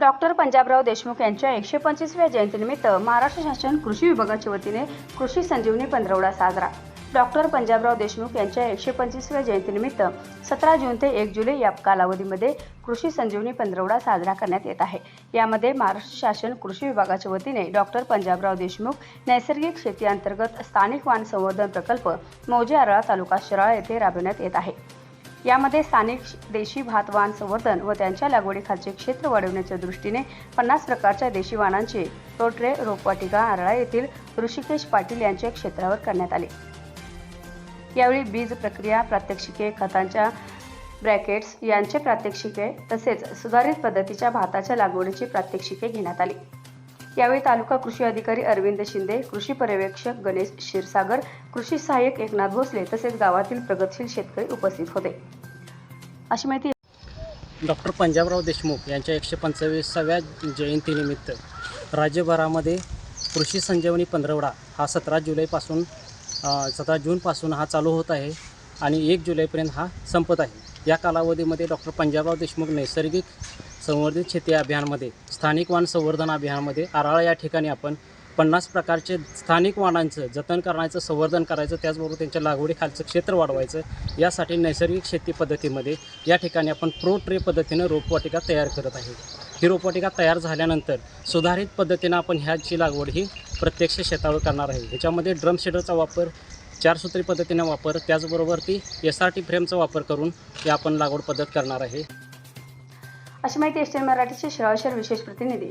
Doctor Panjabrao Deshmukh यांच्या एकशे पंचवीसव्या जयंतीनिमित्त महाराष्ट्र शासन कृषी विभागाच्या वतीने कृषी संजीवनी पंधरवडा साजरा. डॉक्टर पंजाबराव देशमुख यांच्या एकशे पंचवीसव्या जयंतीनिमित्त सतरा जून ते एक जुलै या कालावधीमध्ये कृषी संजीवनी पंधरवडा साजरा करण्यात येत आहे. यामध्ये महाराष्ट्र शासन कृषी विभागाच्या वतीने डॉक्टर पंजाबराव देशमुख नैसर्गिक शेती अंतर्गत स्थानिक वाण संवर्धन प्रकल्प मौजे आरळा तालुका शिराळा येथे राबविण्यात येत आहे. यामध्ये स्थानिक देशी भात वाण संवर्धन व त्यांच्या लागवडीखालचे क्षेत्र वाढवण्याच्या दृष्टीने पन्नास प्रकारच्या देशी वाणांचे तोटरे रोपवाटिका आरळा येथील ऋषिकेश पाटील यांच्या क्षेत्रावर करण्यात आले. यावेळी बीज प्रक्रिया प्रात्यक्षिके खतांच्या ब्रॅकेट्स यांचे प्रात्यक्षिके तसेच सुधारित पद्धतीच्या भाताच्या लागवडीची प्रात्यक्षिके घेण्यात आली. यावेळी तालुका कृषी अधिकारी अरविंद शिंदे कृषी पर्यवेक्षक गणेश क्षीरसागर कृषी सहाय्यक एकनाथ भोसले तसेच गावातील प्रगतशील शेतकरी उपस्थित होते. अशी माहिती डॉक्टर पंजाबराव देशमुख यांच्या एकशे पंचवीसाव्या जयंतीनिमित्त राज्यभरामध्ये कृषी संजीवनी पंधरवडा हा सतरा जुलैपासून सतरा जूनपासून हा चालू होत आहे आणि एक जुलैपर्यंत हा संपत आहे. या कालावधीमध्ये डॉक्टर पंजाबराव देशमुख नैसर्गिक संवर्धित शेती अभियानमध्ये स्थानिक वाण संवर्धन अभियानामध्ये आराळा या ठिकाणी आपण पन्नास प्रकारचे स्थानिक वाणांचं जतन करण्याचं संवर्धन करायचं त्याचबरोबर त्यांच्या लागवडीखालचं क्षेत्र वाढवायचं यासाठी नैसर्गिक शेती पद्धतीमध्ये या ठिकाणी आपण प्रो ट्रे पद्धतीनं रोपवाटिका तयार करत आहे. ही रोपवाटिका तयार झाल्यानंतर सुधारित पद्धतीनं आपण ह्याची लागवड ही प्रत्यक्ष शेतावर करणार आहे. ह्याच्यामध्ये ड्रम शेडरचा वापर चारसूत्री पद्धतीनं वापर त्याचबरोबर ती एस आर टी फ्रेमचा वापर करून ही आपण लागवड पद्धत करणार आहे. अशी माहिती एस टी मराठीचे श्रावशर विशेष प्रतिनिधी.